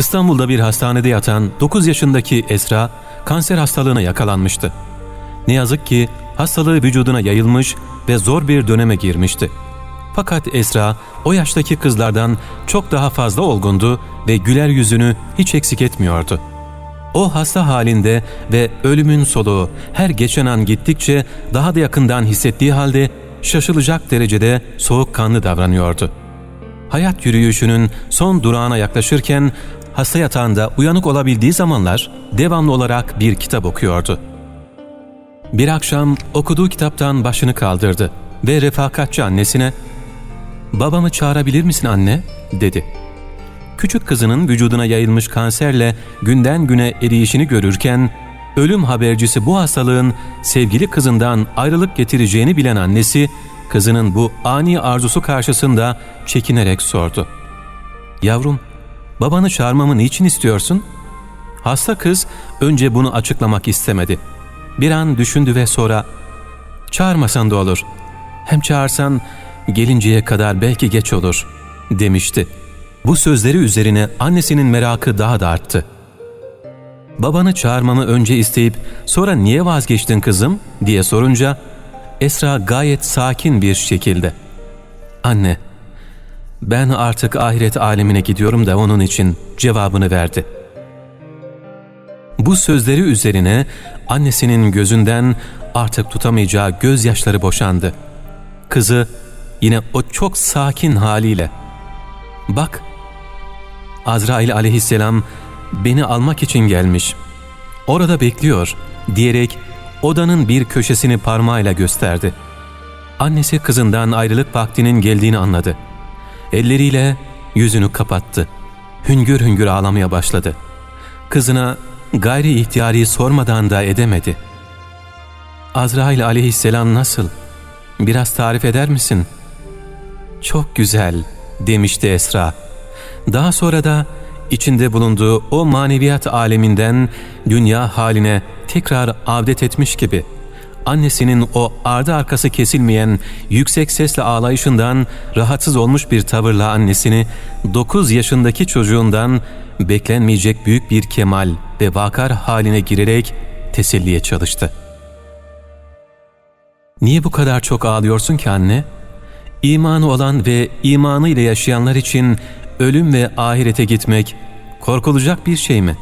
İstanbul'da bir hastanede yatan 9 yaşındaki Esra kanser hastalığına yakalanmıştı. Ne yazık ki hastalığı vücuduna yayılmış ve zor bir döneme girmişti. Fakat Esra o yaştaki kızlardan çok daha fazla olgundu ve güler yüzünü hiç eksik etmiyordu. O hasta halinde ve ölümün soluğu her geçen an gittikçe daha da yakından hissettiği halde şaşılacak derecede soğukkanlı davranıyordu. Hayat yürüyüşünün son durağına yaklaşırken hasta yatağında uyanık olabildiği zamanlar devamlı olarak bir kitap okuyordu. Bir akşam okuduğu kitaptan başını kaldırdı ve refakatçi annesine ''Babamı çağırabilir misin anne?'' dedi. Küçük kızının vücuduna yayılmış kanserle günden güne eriyişini görürken ölüm habercisi bu hastalığın sevgili kızından ayrılık getireceğini bilen annesi kızının bu ani arzusu karşısında çekinerek sordu. ''Yavrum, babanı çağırmamı niçin istiyorsun?'' Hasta kız önce bunu açıklamak istemedi. Bir an düşündü ve sonra ''Çağırmasan da olur. Hem çağırsan gelinceye kadar belki geç olur.'' demişti. Bu sözleri üzerine annesinin merakı daha da arttı. ''Babanı çağırmamı önce isteyip sonra niye vazgeçtin kızım?'' diye sorunca Esra gayet sakin bir şekilde ''Anne, ben artık ahiret alemine gidiyorum da onun için cevabını verdi.'' Bu sözleri üzerine annesinin gözünden artık tutamayacağı gözyaşları boşandı. Kızı yine o çok sakin haliyle ''Bak, Azrail aleyhisselam beni almak için gelmiş. Orada bekliyor.'' diyerek odanın bir köşesini parmağıyla gösterdi. Annesi kızından ayrılık vaktinin geldiğini anladı. Elleriyle yüzünü kapattı. Hüngür hüngür ağlamaya başladı. Kızına gayri ihtiyari sormadan da edemedi. Azrail aleyhisselam nasıl? Biraz tarif eder misin? Çok güzel demişti Esra. Daha sonra da içinde bulunduğu o maneviyat aleminden dünya haline tekrar avdet etmiş gibi annesinin o ardı arkası kesilmeyen yüksek sesle ağlayışından rahatsız olmuş bir tavırla annesini 9 yaşındaki çocuğundan beklenmeyecek büyük bir kemal ve vakar haline girerek teselliye çalıştı. ''Niye bu kadar çok ağlıyorsun ki anne? İmanı olan ve imanı ile yaşayanlar için ölüm ve ahirete gitmek korkulacak bir şey mi?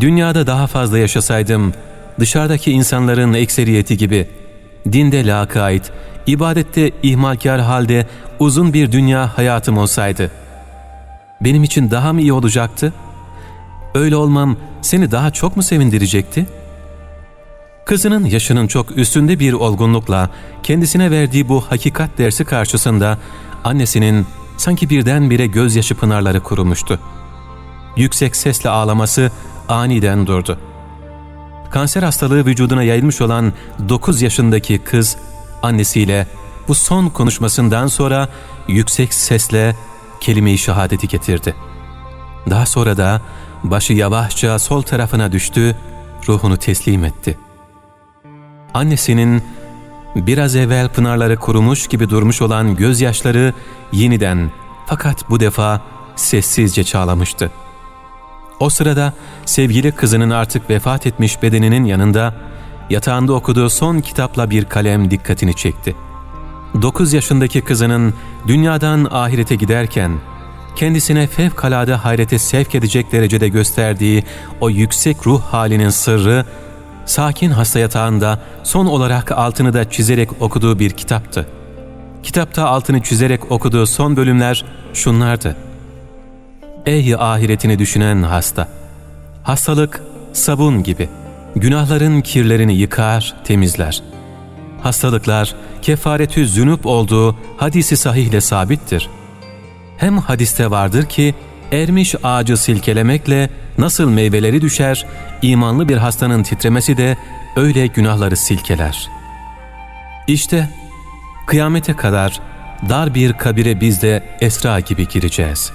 Dünyada daha fazla yaşasaydım, dışarıdaki insanların ekseriyeti gibi, dinde lakayt, ibadette ihmalkar halde uzun bir dünya hayatım olsaydı, benim için daha mı iyi olacaktı? Öyle olmam seni daha çok mu sevindirecekti? Kızının yaşının çok üstünde bir olgunlukla kendisine verdiği bu hakikat dersi karşısında annesinin sanki birdenbire gözyaşı pınarları kurumuştu. Yüksek sesle ağlaması aniden durdu. Kanser hastalığı vücuduna yayılmış olan 9 yaşındaki kız annesiyle bu son konuşmasından sonra yüksek sesle kelime-i şehadeti getirdi. Daha sonra da başı yavaşça sol tarafına düştü, ruhunu teslim etti. Annesinin biraz evvel pınarları kurumuş gibi durmuş olan gözyaşları yeniden fakat bu defa sessizce çağlamıştı. O sırada sevgili kızının artık vefat etmiş bedeninin yanında yatağında okuduğu son kitapla bir kalem dikkatini çekti. 9 yaşındaki kızının dünyadan ahirete giderken kendisine fevkalade hayrete sevk edecek derecede gösterdiği o yüksek ruh halinin sırrı sakin hasta yatağında son olarak altını da çizerek okuduğu bir kitaptı. Kitapta altını çizerek okuduğu son bölümler şunlardı. Ey ahiretini düşünen hasta! Hastalık sabun gibi. Günahların kirlerini yıkar, temizler. Hastalıklar kefaretü zünüp olduğu hadisi sahihle sabittir. Hem hadiste vardır ki ermiş ağacı silkelemekle nasıl meyveleri düşer, imanlı bir hastanın titremesi de öyle günahları silkeler. İşte kıyamete kadar dar bir kabire biz de Esra gibi gireceğiz.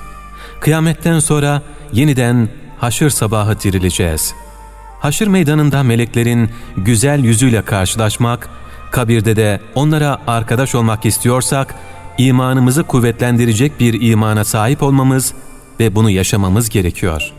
Kıyametten sonra yeniden haşır sabahı dirileceğiz. Haşır meydanında meleklerin güzel yüzüyle karşılaşmak, kabirde de onlara arkadaş olmak istiyorsak, imanımızı kuvvetlendirecek bir imana sahip olmamız ve bunu yaşamamız gerekiyor.